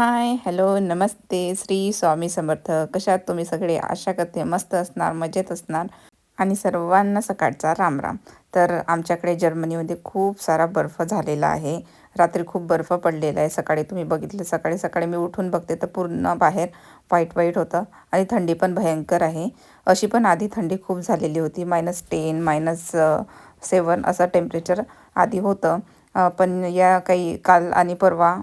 Hi hello नमस्ते श्री स्वामी समर्थ. कशात तुम्ही सगळे? आशा करते मस्त असणार मजेत असणार. आणि सर्वांना सकाळचा रामराम. तर आमच्याकडे जर्मनीमध्ये खूप सारा बर्फ झालेला आहे. रात्री खूप बर्फ पडलेला आहे. सकाळी तुम्ही बघितलं सकाळी सकाळी मी उठून बघते तर पूर्ण बाहेर वाईट वाईट होतं आणि थंडी पण भयंकर आहे. अशी पण आधी थंडी खूप झालेली होती. मायनस टेन मायनस सेवन असं टेम्परेचर आधी होतं. पण या काही काल आणि परवा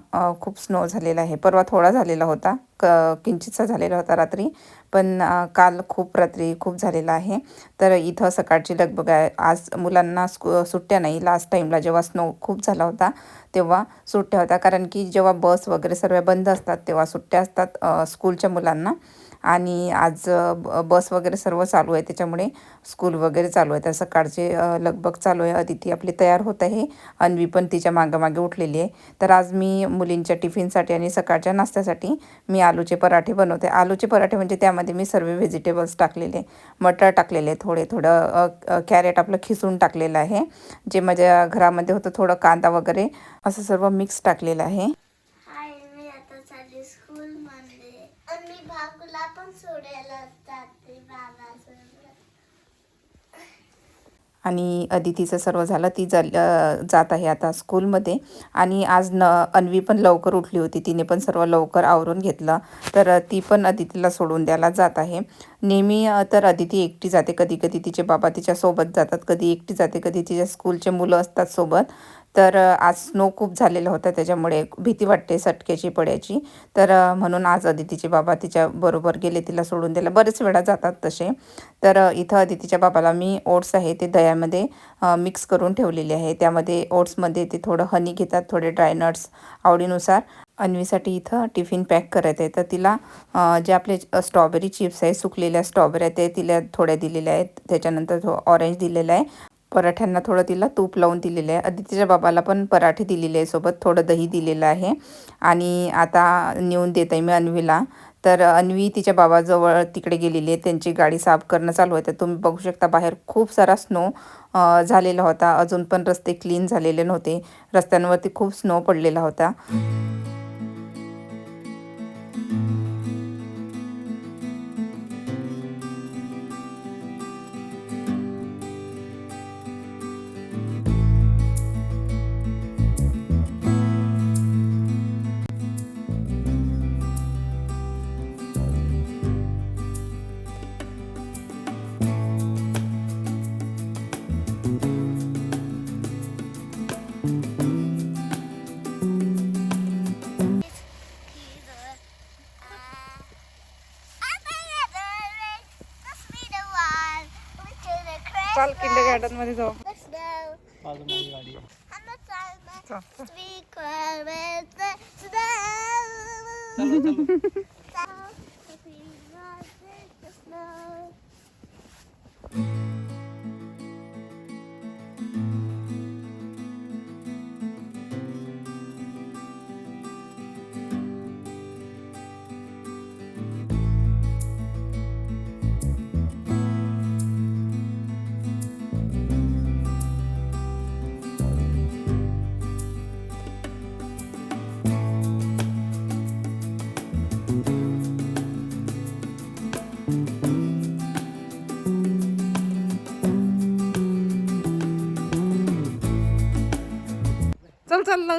खूप स्नो झालेला आहे. परवा थोडा झालेला होता. क किंचितसा झालेला होता रात्री पण काल खूप रात्री खूप झालेला आहे. तर इथं सकाळची लगबग आहे. आज मुलांना स्कू सुट्ट्या नाही. लास्ट टाईमला जेव्हा स्नो खूप झाला होता तेव्हा सुट्ट्या होत्या. कारण की जेव्हा बस वगैरे सर्व बंद असतात तेव्हा सुट्ट्या असतात स्कूलच्या मुलांना. आणि आज बस वगैरे सर्व चालू आहे. त्याच्यामुळे स्कूल वगैरे चालू आहे. तर सकाळचे लगबग चालू आहे. अदिती आपली तयार होत आहे. अन्वी पण तिच्यामागे उठलेली आहे. तर आज मी मुलींच्या टिफिनसाठी आणि सकाळच्या नाश्त्यासाठी मी आलूचे पराठे बनवते. आलूचे पराठे म्हणजे त्यामध्ये मी सर्व व्हेजिटेबल्स टाकलेले मटर टाकलेले थोडे थोडं कॅरेट आपलं खिसून टाकलेलं आहे. जे माझ्या घरामध्ये होतं थोडं कांदा वगैरे असं सर्व मिक्स टाकलेलं आहे. आणि अदितीचं सर्व झालं ती जल जात आहे आता स्कूलमध्ये. आणि आज न अन्वी पण लवकर उठली होती तिने पण सर्व लवकर आवरून घेतलं. तर ती पण अदितीला सोडून द्यायला जात आहे. नेहमी तर अदिती एकटी जाते कधी कधी तिचे बाबा तिच्यासोबत जातात कधी एकटी जाते कधी तिच्या स्कूलचे मुलं असतात सोबत. तर आज स्नो खूप झालेला होता. त्याच्यामुळे भीती वाटते सटक्याची पड्याची. तर म्हणून आज अदितीचे बाबा तिच्याबरोबर गेले. तिला सोडून द्यायला बरेच वेळा जातात तसे. तर इथं अदितीच्या बाबाला मी ओट्स आहे ते दह्यामध्ये मिक्स करून ठेवलेले आहे. त्यामध्ये ओट्समध्ये ते थोडं हनी घेतात थोडे ड्रायनट्स आवडीनुसार. अन्वीसाठी इथं टिफिन पॅक करायचं आहे. तर तिला जे आपले स्ट्रॉबेरी चिप्स आहे सुकलेल्या स्ट्रॉबेरी आहेत ते तिला थोड्या दिलेल्या आहेत. त्याच्यानंतर ऑरेंज दिलेला आहे. पराठ्यांना थोडं तिला तूप लावून दिलेलं आहे. अदितीच्या बाबाला पण पराठे दिलेले आहे सोबत थोडं दही दिलेलं आहे. आणि आता नेऊन देत आहे मी अन्वीला. तर अन्वी तिच्या बाबाजवळ तिकडे गेलेली आहे. त्यांची गाडी साफ करणं चालू आहे. तर तुम्ही बघू शकता बाहेर खूप सारा स्नो झालेला होता. अजून पण रस्ते क्लीन झालेले नव्हते. रस्त्यांवरती खूप स्नो पडलेला होता. गार्डनमध्ये जाऊ. चल चल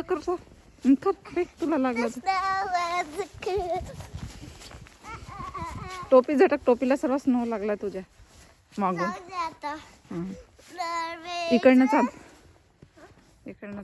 कर तुला लागलं टोपी झटक टोपीला सर्व स्नो लागला तुझ्या मागून. इकडनं चाल. इकडनं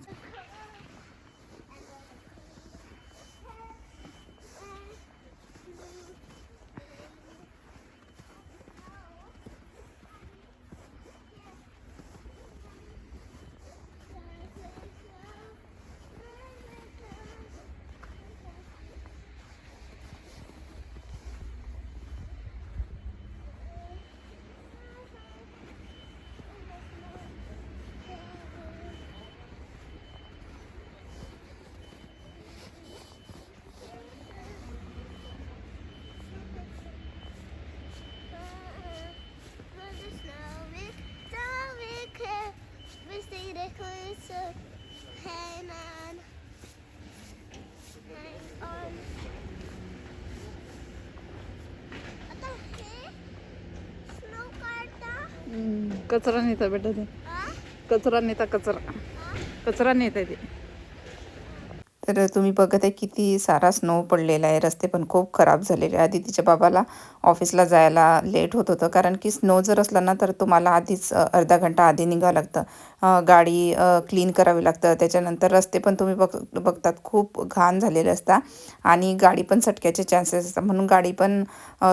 कचरा नेता बेटा ते. कचरा नेता कचरा. कचरा नेता ते. तर तुम्ही बघत आहे किती सारा स्नो पडलेला आहे. रस्ते पण खूप खराब झालेले आधी तिच्या बाबाला ऑफिसला जायला लेट होत होतं. कारण की स्नो जर असला ना तर तुम्हाला आधीच अर्धा घंटा आधी निघावं लागतं. गाडी क्लीन करावी लागतं. त्याच्यानंतर रस्ते पण तुम्ही बघ बघतात खूप घाण झालेले असतात. आणि गाडी पण सटक्याचे चान्सेस असतात. म्हणून गाडी पण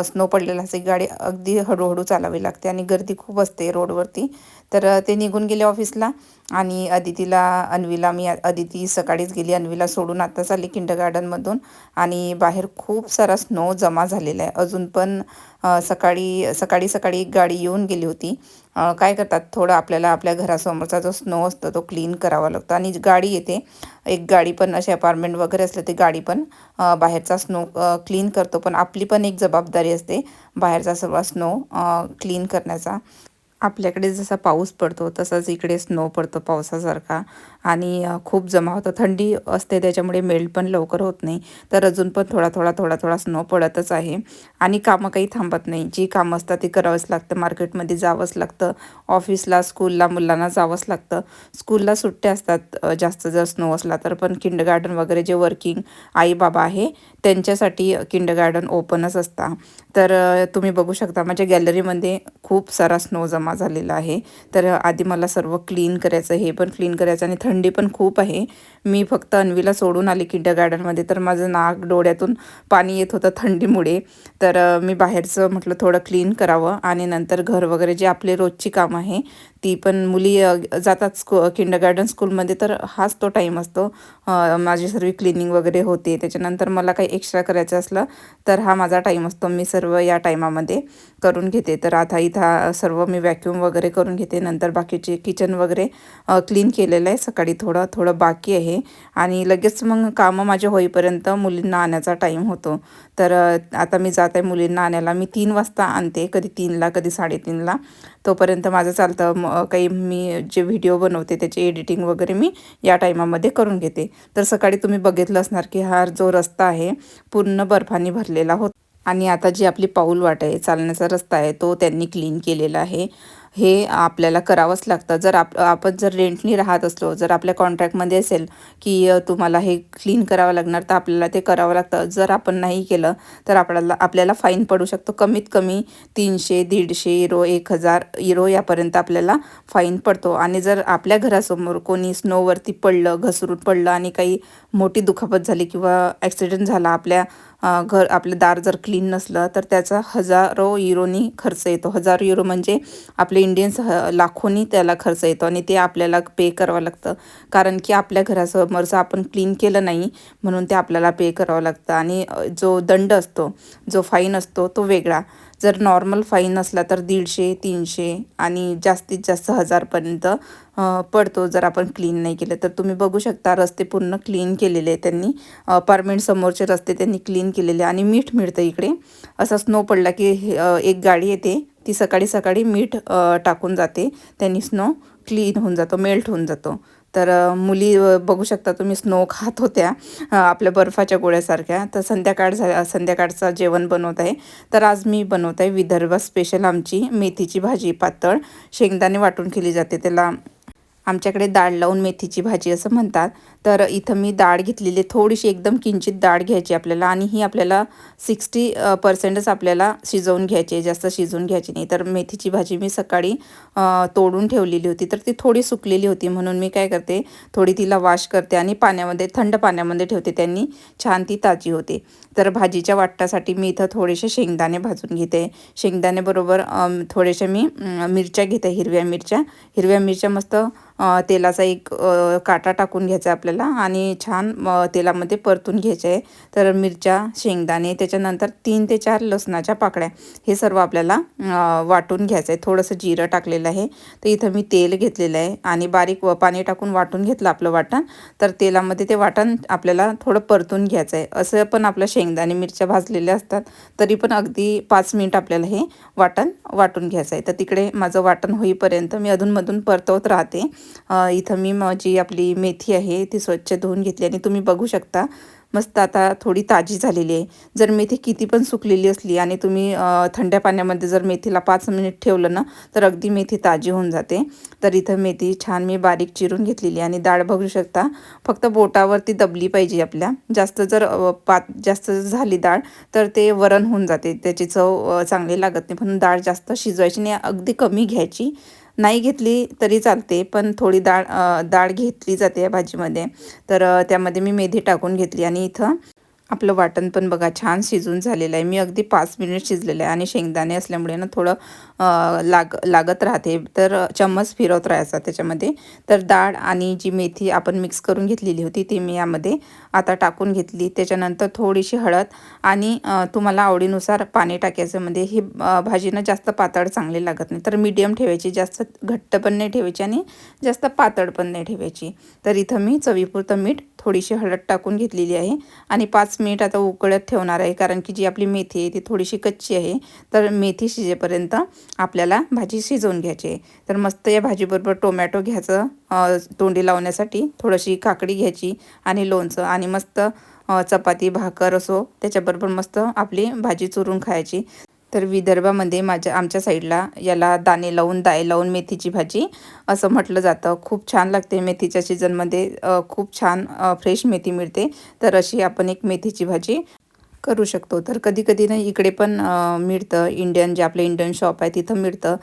स्नो पडलेला असते. गाडी अगदी हळूहळू चालावी लागते आणि गर्दी खूप असते रोडवरती. तर ते निघून गेले ऑफिसला आणि अदितीला अन्वीला मी अदिती सकाळीच गेली. अन्वीला सोडून आत्ताच आली किंड गार्डनमधून आणि बाहेर खूप सारा स्नो जमा झालेला आहे. अजून पण सकाळी सकाळी सकाळी एक गाडी येऊन गेली होती. काय करतात थोडं आपल्याला आपल्या घरासमोरचा जो स्नो असतो तो क्लीन करावा लागतो. आणि गाडी येते. एक गाडी पण असे अपार्टमेंट वगैरे असलं ते गाडी पण बाहेरचा स्नो क्लीन करतो. पण आपली पण एक जबाबदारी असते बाहेरचा सर्व स्नो क्लीन करण्याचा. आपल्याकडे जसा पाऊस पडतो तसाच इकडे स्नो पडतो पावसासारखा. आणि खूप जमा होतं. थंडी असते त्याच्यामुळे मेल्ट पण लवकर होत नाही. तर अजून पण थोडा थोडा थोडा थोडा स्नो पडतच आहे. आणि कामं काही थांबत नाही. जी कामं असतात ती करावंच लागतं. मार्केटमध्ये जावंच लागतं. ऑफिसला स्कूलला मुलांना जावंच लागतं. स्कूलला सुट्ट्या असतात जास्त जर स्नो असला तर. पण किंड गार्डन वगैरे जे वर्किंग आई बाबा आहे त्यांच्यासाठी किंड गार्डन ओपनच असतं. तर तुम्ही बघू शकता. माझ्या गॅलरीमध्ये खूप सारा स्नो जमा झालेला आहे. तर आधी मला सर्व क्लीन करायचं हे पण क्लीन करायचं आणि थंडी पण खूप आहे. मी फक्त अन्वीला सोडून आली किंड गार्डनमध्ये तर माझं नाक डोळ्यातून पाणी येत होतं थंडीमुळे. तर मी बाहेरचं म्हटलं थोडं क्लीन करावं आणि नंतर घर वगैरे जे आपले रोजची काम आहे ती पण मुली जातात स्कू किंडर गार्डन स्कूलमध्ये तर हाच तो टाईम असतो. माझी सर्व क्लिनिंग वगैरे होते. त्याच्यानंतर मला काही एक्स्ट्रा करायचं असलं तर हा माझा टाईम असतो. मी सर्व या टाईमामध्ये करून घेते. तर आता इथं सर्व मी वॅक्यूम वगैरे करून घेते. नंतर बाकीचे किचन वगैरे क्लीन केलेलं आहे. सकाळी थोडं थोडं बाकी आहे. आणि लगेच मग कामं माझे होईपर्यंत मुलींना आणायचा टाईम होतो. तर आता मी जात आहे मुलींना आणायला. मी तीन वाजता आणते. कधी तीनला कधी साडेतीनला. तोपर्यंत माझं चालतं. म काही मी जे व्हिडिओ बनवते त्याची एडिटिंग वगैरे मी या टायमामध्ये करून घेते. तर सकाळी तुम्ही बघितलं असणार की हा जो रस्ता आहे पूर्ण बर्फाने भरलेला होता. आणि आता जी आपली पाऊल वाट आहे चालण्याचा रस्ता आहे तो त्यांनी क्लीन केलेला आहे. हे आपल्याला करावंच लागतं. जर आप आपण जर रेंटनी राहत असलो जर आपल्या कॉन्ट्रॅक्टमध्ये असेल की तुम्हाला हे क्लीन करावं लागणार तर आपल्याला ते करावं लागतं. जर आपण नाही केलं तर आपल्याला आपल्याला फाईन पडू शकतो. कमीत कमी तीनशे दीडशे इरो एक हजार इरो यापर्यंत आपल्याला फाईन पडतो. आणि जर आपल्या घरासमोर कोणी स्नोवरती पडलं घसरून पडलं आणि काही मोठी दुखापत झाली किंवा ॲक्सिडेंट झाला आपल्या घर आपलं दार जर क्लीन नसलं तर त्याचा हजारो युरोनी खर्च येतो. हजारो युरो म्हणजे आपले इंडियन्स ह लाखोनी त्याला खर्च येतो आणि ते आपल्याला पे करावं लागतं. कारण की आपल्या घरासमोरचं आपण क्लीन केलं नाही म्हणून ते आपल्याला पे करावं लागतं. आणि जो दंड असतो जो फाईन असतो तो वेगळा. जर नॉर्मल फाईन असला तर दीडशे तीनशे आणि जास्तीत जास्त हजारपर्यंत पडतो जर आपण क्लीन नाही केलं. तर तुम्ही बघू शकता रस्ते पूर्ण क्लीन केलेले त्यांनी. अपार्टमेंट समोरचे रस्ते त्यांनी क्लीन केलेले आणि मीठ मिळतं इकडे. असा स्नो पडला की हे, एक गाडी येते. ती सकाळी सकाळी मीठ टाकून जाते. त्यांनी स्नो क्लीन होऊन जातो मेल्ट होऊन जातो. तर मुली बघू शकता तुम्ही स्नो खात होत्या आपल्या बर्फाच्या गोळ्यासारख्या. तर संध्याकाळ झा संध्याकाळचं जेवण बनवत आहे. तर आज मी बनवत आहे विदर्भ स्पेशल आमची मेथीची भाजी पातळ. शेंगदाणे वाटून केली जाते त्याला आमच्याकडे डाळ लावून मेथीची भाजी असं म्हणतात. तर इथं मी डाळ घेतलेली थोडीशी एकदम किंचित डाळ घ्यायची आपल्याला आणि ही आपल्याला सिक्स्टी पर्सेंटच आपल्याला शिजवून घ्यायची आहे. जास्त शिजवून घ्यायची नाही. तर मेथीची भाजी मी सकाळी तोडून ठेवलेली होती. तर ती थोडी सुकलेली होती म्हणून मी काय करते थोडी तिला वॉश करते आणि पाण्यामध्ये थंड पाण्यामध्ये ठेवते. त्यांनी छान ती ताजी होते. तर भाजीच्या वाटासाठी मी इथं थोडेसे शेंगदाणे भाजून घेते. शेंगदाणेबरोबर थोडेसे मी मिरच्या घेते हिरव्या मिरच्या. हिरव्या मिरच्या मस्त तेलाचा एक काटा टाकून घ्यायचा आपल्याला. आणि छान तेलामध्ये परतून घ्यायचे. आहे तर मिरच्या शेंगदाणे त्याच्यानंतर तीन ते चार लसणाच्या पाकळ्या हे सर्व आपल्याला वाटून घ्यायचं आहे थोडंसं जिरं टाकलेलं आहे. तर इथं मी तेल घेतलेलं आहे आणि बारीक व पाणी टाकून वाटून घेतलं आपलं वाटण. तर तेलामध्ये ते वाटण आपल्याला थोडं परतून घ्यायचं आहे असं पण आपलं शेंगदाणे मिरच्या भाजलेल्या असतात. तरी पण अगदी पाच मिनिट आपल्याला हे वाटण वाटून घ्यायचं आहे तर तिकडे माझं वाटण होईपर्यंत मी अधूनमधून परतवत राहते. इथं मी माझी आपली मेथी आहे ती स्वच्छ धुवून घेतली आणि तुम्ही बघू शकता मस्त आता थोडी ताजी झालेली आहे. जर मेथी किती पण सुकलेली असली आणि तुम्ही थंड्या पाण्यामध्ये जर मेथीला पाच मिनिट ठेवलं ना तर अगदी मेथी ताजी होऊन जाते. तर इथं मेथी छान मी बारीक चिरून घेतलेली आणि डाळ बघू शकता फक्त बोटावरती दबली पाहिजे आपल्या. जास्त जर पात जास्त झाली डाळ तर ते वरण होऊन जाते. त्याची चव चांगली लागत नाही. पण डाळ जास्त शिजवायची नाही अगदी कमी घ्यायची. नाही घेतली तरी चालते पण थोडी डाळ डाळ घेतली जाते या भाजीमध्ये. तर त्यामध्ये मी मेथी टाकून घेतली आणि इथं आपलं वाटण पण बघा छान शिजून झालेलं आहे. मी अगदी पाच मिनिट शिजलेलं आहे आणि शेंगदाणे असल्यामुळे ना थोडं लाग लागत राहते. तर चम्मच फिरवत राहायचा त्याच्यामध्ये. तर डाळ आणि जी मेथी आपण मिक्स करून घेतलेली होती ती मी यामध्ये आता टाकून घेतली. त्याच्यानंतर थोडीशी हळद आणि तुम्हाला आवडीनुसार पाणी टाकायचं. म्हणजे ही भाजीनं जास्त पातळ चांगली लागत नाही. तर मीडियम ठेवायची. जास्त घट्ट पण नाही ठेवायची आणि जास्त पातळ पण नाही ठेवायची. तर इथं मी चवीपुरतं मीठ थोडीशी हळद टाकून घेतलेली आहे. आणि पाच मिनिट आता उकळत ठेवणार आहे. कारण की जी आपली मेथी आहे ती थोडीशी कच्ची आहे. तर मेथी शिजेपर्यंत आपल्याला भाजी शिजवून घ्यायची आहे. तर मस्त या भाजीबरोबर टोमॅटो घ्यायचं. तोंडी लावण्यासाठी थोडीशी काकडी घ्यायची आणि लोणचं आणि मस्त चपाती भाकर असो त्याच्याबरोबर मस्त आपली भाजी चुरून खायची. तर विदर्भामध्ये माझ्या आमच्या साईडला याला दाणे लावून दाय लावून मेथीची भाजी असं म्हटलं जातं. खूप छान लागते मेथीच्या सीझनमध्ये खूप छान फ्रेश मेथी मिळते. तर अशी आपण एक मेथीची भाजी करू शकतो. तर कधी कधी ना इकडे पण मिळतं. इंडियन जे आपलं इंडियन शॉप आहे तिथं मिळतं.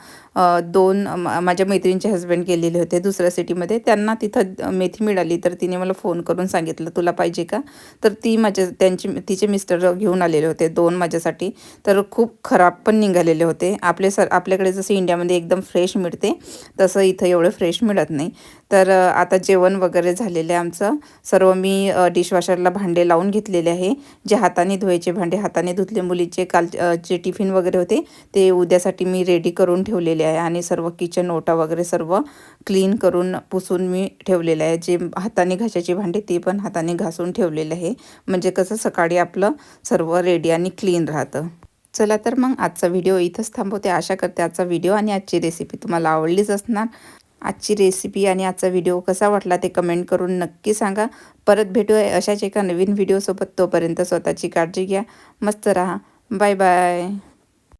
दोन माझ्या मैत्रिणीचे हस्बंड गेलेले होते दुसऱ्या सिटीमध्ये त्यांना तिथं मेथी मिळाली. तर तिने मला फोन करून सांगितलं तुला पाहिजे का? तर ती माझ्या त्यांची तिचे मिस्टर घेऊन आलेले होते दोन माझ्यासाठी. तर खूप खराब पण निघालेले होते. आपले सर आपल्याकडे जसं इंडियामध्ये एकदम फ्रेश मिळते तसं इथं एवढं फ्रेश मिळत नाही. तर आता जेवण वगैरे झालेलं आहे आमचं. सर्व मी डिशवॉशरला भांडे लावून घेतलेले आहे. जे हाताने धुवायचे भांडे हाताने धुतले. मुलीचे काल जे टिफिन वगैरे होते ते उद्यासाठी मी रेडी करून ठेवलेले आहे आणि सर्व किचन ओटा वगैरे सर्व क्लीन करून पुसून मी ठेवलेलं आहे. जे हाताने घासायचे भांडे ते पण हाताने घासून ठेवलेले आहे. म्हणजे कसं सकाळी आपलं सर्व रेडी आणि क्लीन राहतं. चला तर मग आजचा व्हिडिओ इथंच थांबवते. आशा करते आजचा व्हिडिओ आणि आजची रेसिपी तुम्हाला आवडलीच असणार. आजची रेसिपी आणि आजचा व्हिडिओ कसा वाटला ते कमेंट करून नक्की सांगा. परत भेटूया अशाच एका नवीन व्हिडिओसोबत तोपर्यंत स्वतःची काळजी घ्या. मस्त राहा. Bye bye